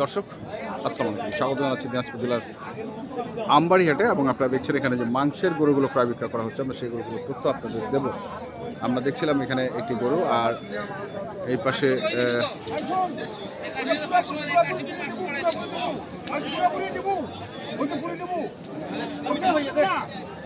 দর্শক, আসসালামু আলাইকুম। স্বাগত জানাচ্ছি দিনাজপুর জেলার আমবাড়ি হাটে এবং আপনারা দেখছেন এখানে যে মাংসের গরুগুলো প্রায় বিক্রয় করা হচ্ছে, আমরা সেই গরুগুলোর তথ্য আপনাদের দেব। আমরা দেখছিলাম এখানে একটি গরু আর এই পাশে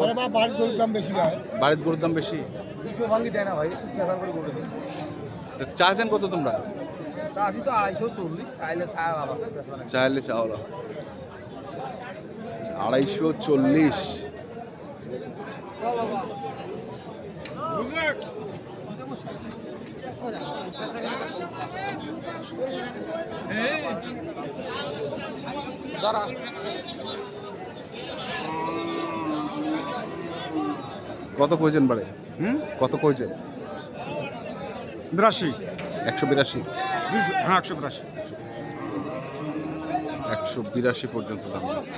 আরে বা বাড়ির গরুর দাম বেশি হয় বাড়ির গরুর দাম বেশি? দুশো ভাঙ্গি দেয় না ভাই পেশাল করে গরু চাইছেন কত তোমরা? চাষি তো আড়াইশো চল্লিশ চাইলে ছায়া লাভ আছে। চাইলে চাওলা আড়াইশো চল্লিশ। কত কইছেন বাড়ে? হুম? কত কইছেন? বিরাশি। একশো বিরাশি? দুশো হ্যাঁ একশো বিরাশি। একশো বিরাশি পর্যন্ত দাম আছে।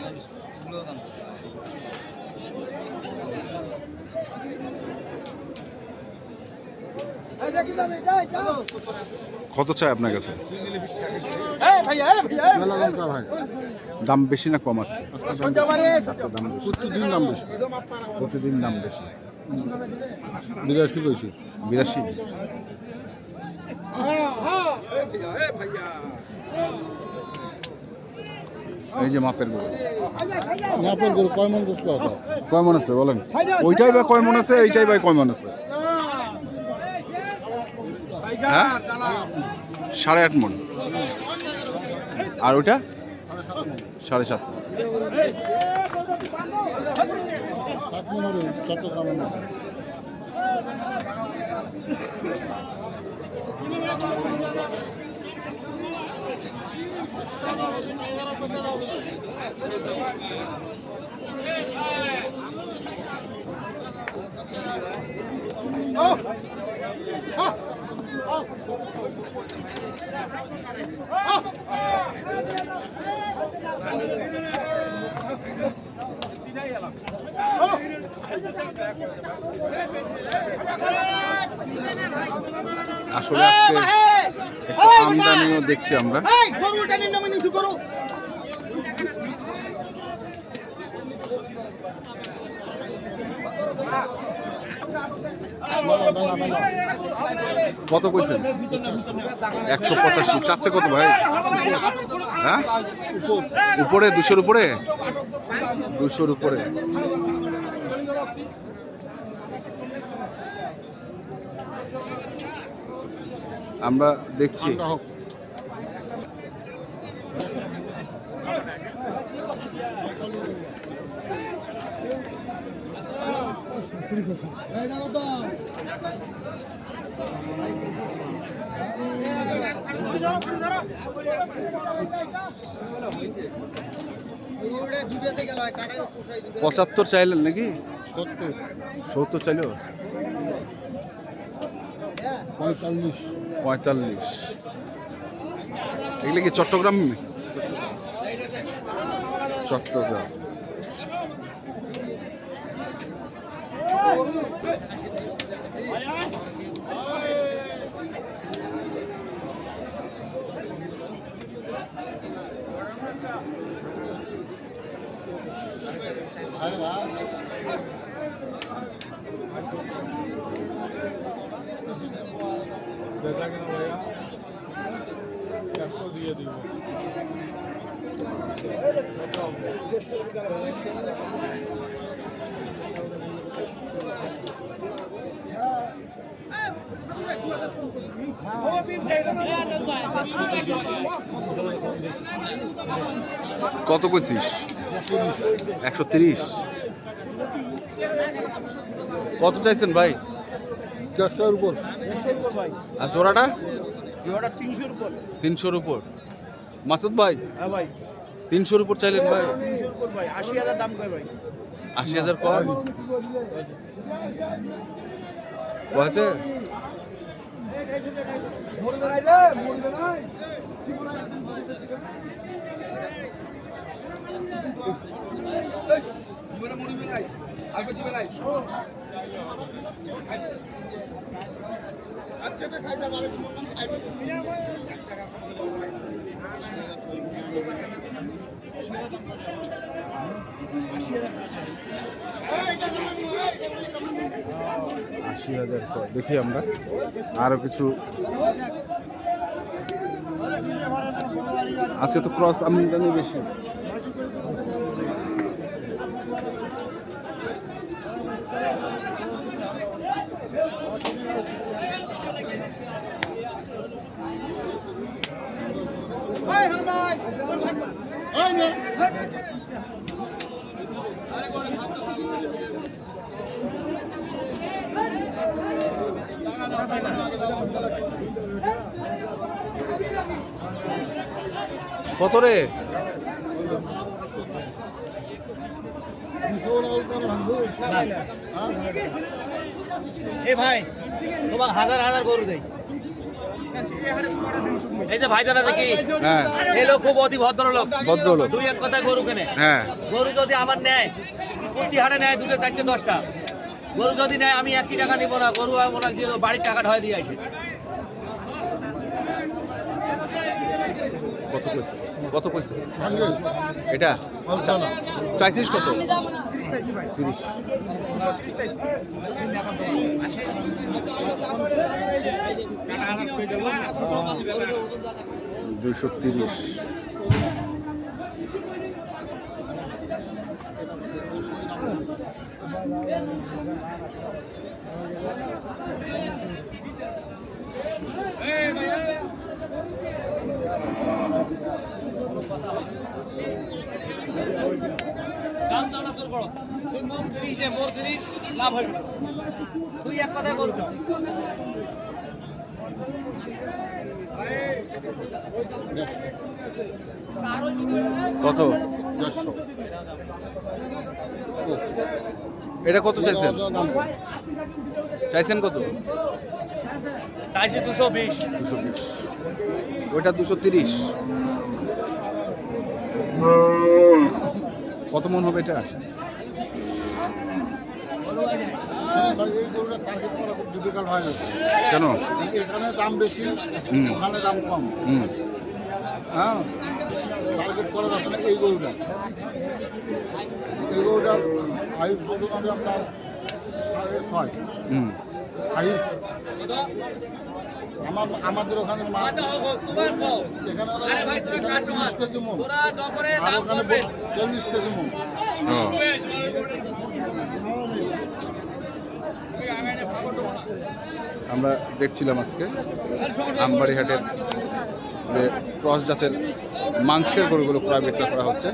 কত চাই আপনার কাছে? দাম বেশি না কম আছে? দাম বেশি। প্রতিদিন দাম বেশি। প্রতিদিন দাম বেশি। বিরাশি কইছি বিরাশি। এই যে মাপের গরু। মাপের গরু কয় মন করতে হবে কয় মন আছে বলেন? ওইটাই বা কয় মন আছে এইটাই বা কয় মন আছে? হ্যাঁ? সাড়ে আট মন। আর ওইটা? সাড়ে সাত মণ। সাত নম্বরে চট্টগ্রাম আসলে আজকে আমদানিও দেখছি আমরা। কত কইছেন? একশো পঁচাশি। চাচ্ছে কত ভাই? হ্যাঁ? উপরে দুশোর উপরে? দুশোর উপরে। আমরা দেখছি। পঁচাত্তর চাইলেন নাকি? সত্তর চাইলেও পঁয়তাল্লিশ। পঁয়তাল্লিশ। এগুলো কি চট্টগ্রাম? চট্টগ্রাম। দিয়ে দিব কত করছিস? একশো তিরিশ। কত চাইছেন ভাই? দেড়শোর উপর। আর জোড়াটা? জোড়াটা তিনশোর উপর। তিনশোর উপর। মাসুদ ভাই? হ্যাঁ ভাই। তিনশোর উপর চাইলেন ভাই। আশি হাজার দাম কয় ভাই? আশি হাজার কর হয়েছে। আশি হাজার কর। দেখি আমরা। আরও কিছু। আজকে তো ক্রস আমদানি বেশি। কত রে? এ ভাই তোমার হাজার হাজার গরু দেই। এই যে আছে কি হ্যাঁ। এই লোক খুব অতি ভদ্রলোক। ভদ্রলোক। দুই এক কথা গরু কেনে। হ্যাঁ। গরু যদি আমার নেয় প্রতি হাটে নেয় দুটো চারটে দশটা। গরু যদি নেয় আমি একই টাকা নিব না গরু ওনাকে দিয়ে বাড়ির টাকা ঢয় দিয়ে আসে। কত কইছে? কত কইছে? এটা? চাইছিস কত? তিরিশ দুইশো তিরিশ। চাওয়া তোর বড় তুই মোর জিনিস মোর জিনিস লাভ হইবে তুই এক কথায় দাও কত? এটা কত চাইছেন? চাইছেন কত? চাইছে দুশো বিশ। দুশো বিশ। ওইটা দুশো তিরিশ। কত মন হবে এটা? কেন? এখানে দাম বেশি ওখানে দাম কম হ্যাঁ টার্গেট করা যাচ্ছে না এই গরুটা এই গরুটার আয়ুষ বলুন আমি আপনার ছয় আয়ুষ আমার আমাদের ওখানে আচ্ছা, ও, ও, তোমার কও। এখানে ওরা- আরে ভাই, তুমি এখানে customer। 30 কেজি মন আর ওখানে চল্লিশ কেজি মন আমরা দেখছিলাম আজকে আমবাড়ি হাটের যে ক্রস জাতের মাংসের গরুগুলো ক্রয় বিক্রয় করা হচ্ছে।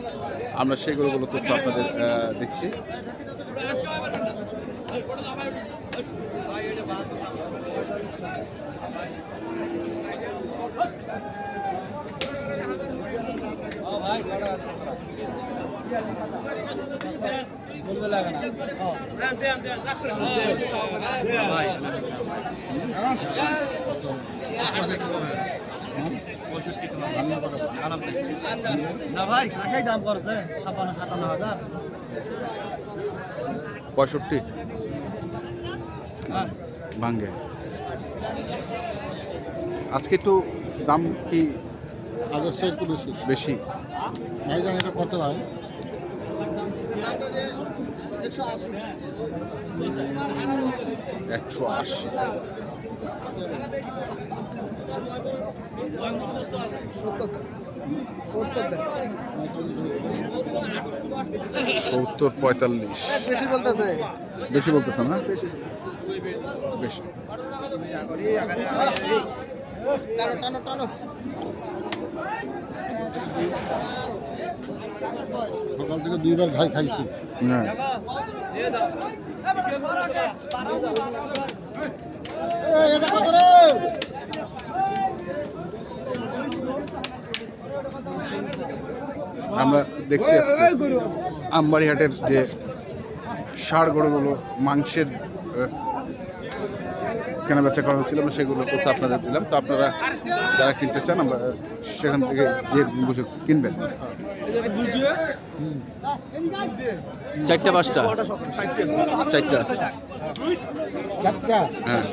আমরা সেই গরুগুলো তথ্য আপনাদের দিচ্ছি। দেন, দেন। ভাই, না ভাই পঁয়ষট্টি। ভাঙ্গে। আজকে একটু দাম কি আগের চেয়ে একটু বেশি। বেশি? ভাইজান এটা কত ভাই একশো আশি। সত্তর পঁয়তাল্লিশ। বেশি বলতেছে। বেশি বলতেছেন না? বেশি। সকাল থেকে দুইবার ঘাই খাইছি। হ্যাঁ আমরা দেখছি আজকে। আমবাড়িহাটের যে ষাড় গরুগুলো মাংসের কেনাবেচা করা হচ্ছিল আমরা সেগুলো তথ্য আপনাদের দিলাম। তো আপনারা যারা কিনতে চান আমরা সেখান থেকে যে বুঝে কিনবেন। চারটা পাঁচটা? চারটা আছে। চারটা? হ্যাঁ।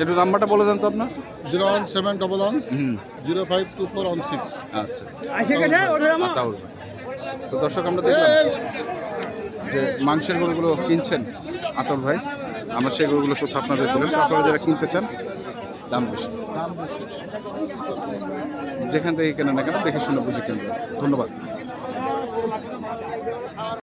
একটু নাম্বারটা বলে দেন তো আপনার। Zero one seven double one zero five two four one six. আচ্ছা। তো দর্শক আমরা দেখলাম যে মাংসের গরুগুলো কিনছেন আতর ভাই আমরা সেই গরুগুলো তথ্য আপনাদের দিলাম। তো আপনারা যারা কিনতে চান দাম বেশি। যেখান থেকে কেনেন না কেন দেখে শুনে বুঝে কিনবেন। ধন্যবাদ।